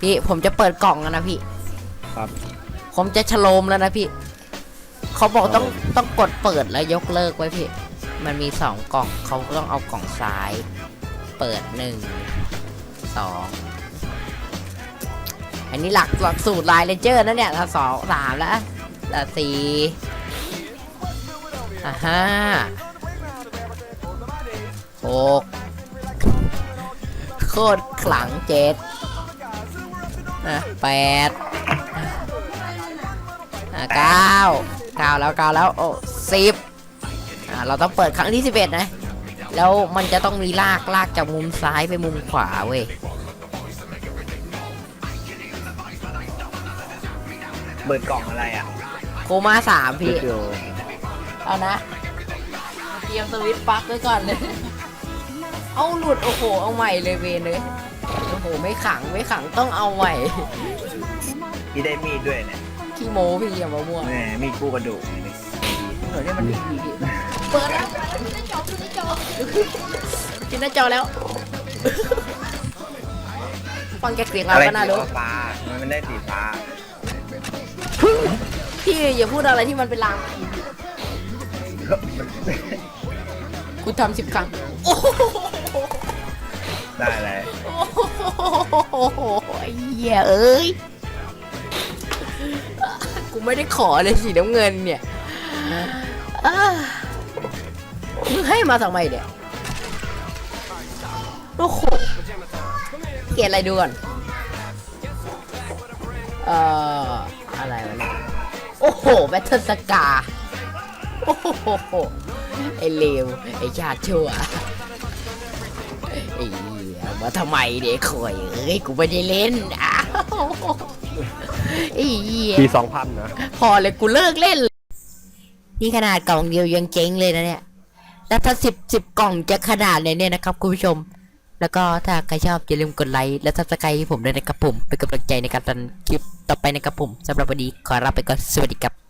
พี่ผมจะเปิดกล่องแล้วนะพี่ครับ ผมจะฉโลมแล้วนะพี่ เขาบอกต้องครับต้องกดเปิดแล้วยกเลิกไว้พี่ มันมีสองกล่องเขาต้องเอากล่องซ้าย เปิดหนึ่งสองอันนี้หลักหลักสูตรลายเลนเจอร์นะเนี่ยละสองสามแล้วละสี่อะห้าหกโคตรขลังเจ็ดอะแปดอะเก้าเก้าแล้วเก้าแล้วโอ้สิบอ่าเราต้องเปิดครั้งที่สิบเอ็ดนะ แล้วมันจะต้องมีลากลากจากมุมซ้ายไปมุมขวาเว้ยเปิดกล่องอะไรอะ โคม่าสามพี่เดี๋ยวเอานะ เตรียมสวิตช์ปลั๊กไว้ก่อนเลย เอาหลุดโอ้โห เอาใหม่เลยเวนเลยโอ้โหไม่ขังไม่ขังต้องเอาใหม่พี่ได้มีดด้วยเนี่ยขี้โมพี่อย่ามามั่วแหมมีดกู้กระดูกนี่หน่อยนี่มันดีดีพี่เปิดแล้วขึ้นหน้าจอขึ้นหน้าจอขึ้นหน้าจอแล้วฟังแกเสียงเราอะไรก็น่าสีรู้ฟ้าๆมันไม่ได้สีฟ้าพี่อย่าพูดอะไรที่มันเป็นลางกูทำสิบครั้งโอ้โห ได้เลยโอ้โหไอ้เหี้ยเอ้ย กูไม่ได้ขอเลยสีน้ำเงินเนี่ยอ่ามึงให้มาทำไมเนี่ย โอ้โห เกลียดอะไรดูก่อน เอ่อ อะไรวะเนี่ย โอ้โห แบทเทิลสกา โอ้โห ไอเลว ไอชาติชั่ว มาทำไมเด็กคอยเอ้ยกูไม่ได้เล่นอ้าวไอ้เหี้ยปีสองพันนะพอเลยกูเลิกเล่นเลยนี่ขนาดกล่องเดียวยังเจ๊งเลยนะเนี่ย แล้วถ้าสิบสิบกล่องจะขนาดไหนเนี่ยนะครับคุณผู้ชม แล้วก็ถ้าใครชอบอย่าลืมกดไลค์และทักทายให้ผมด้วยนะครับผมเป็นกำลังใจในการทำคลิปต่อไปนะครับผมสำหรับวันนี้ขอลาไปก่อนสวัสดีครับ